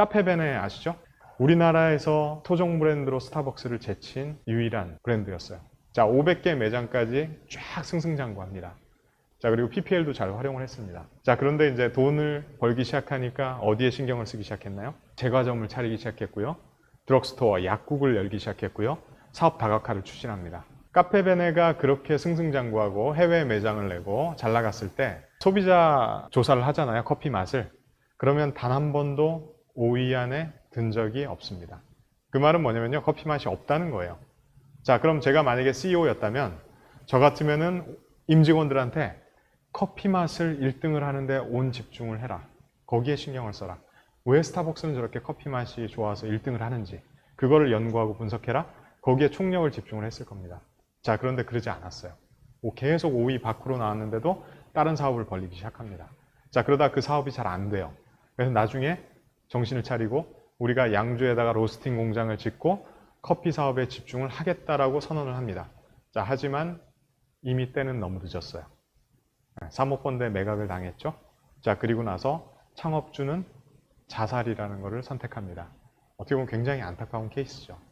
카페베네 아시죠? 우리나라에서 토종 브랜드로 스타벅스를 제친 유일한 브랜드였어요. 자, 500개 매장까지 쫙 승승장구합니다. 자, 그리고 PPL도 잘 활용을 했습니다. 자, 그런데 이제 돈을 벌기 시작하니까 어디에 신경을 쓰기 시작했나요? 제과점을 차리기 시작했고요. 드럭스토어, 약국을 열기 시작했고요. 사업 다각화를 추진합니다. 카페베네가 그렇게 승승장구하고 해외 매장을 내고 잘 나갔을 때 소비자 조사를 하잖아요. 커피 맛을. 그러면 단 한 번도 5위 안에 든 적이 없습니다. 그 말은 뭐냐면요. 커피 맛이 없다는 거예요. 자, 그럼 제가 만약에 CEO였다면 저 같으면은 임직원들한테 커피 맛을 1등을 하는데 온 집중을 해라. 거기에 신경을 써라. 왜 스타벅스는 저렇게 커피 맛이 좋아서 1등을 하는지 그거를 연구하고 분석해라. 거기에 총력을 집중을 했을 겁니다. 자, 그런데 그러지 않았어요. 오, 계속 5위 밖으로 나왔는데도 다른 사업을 벌리기 시작합니다. 자, 그러다 그 사업이 잘 안 돼요. 그래서 나중에 정신을 차리고 우리가 양주에다가 로스팅 공장을 짓고 커피 사업에 집중을 하겠다라고 선언을 합니다. 자, 하지만 이미 때는 너무 늦었어요. 네, 사모펀드에 매각을 당했죠. 자, 그리고 나서 창업주는 자살이라는 것을 선택합니다. 어떻게 보면 굉장히 안타까운 케이스죠.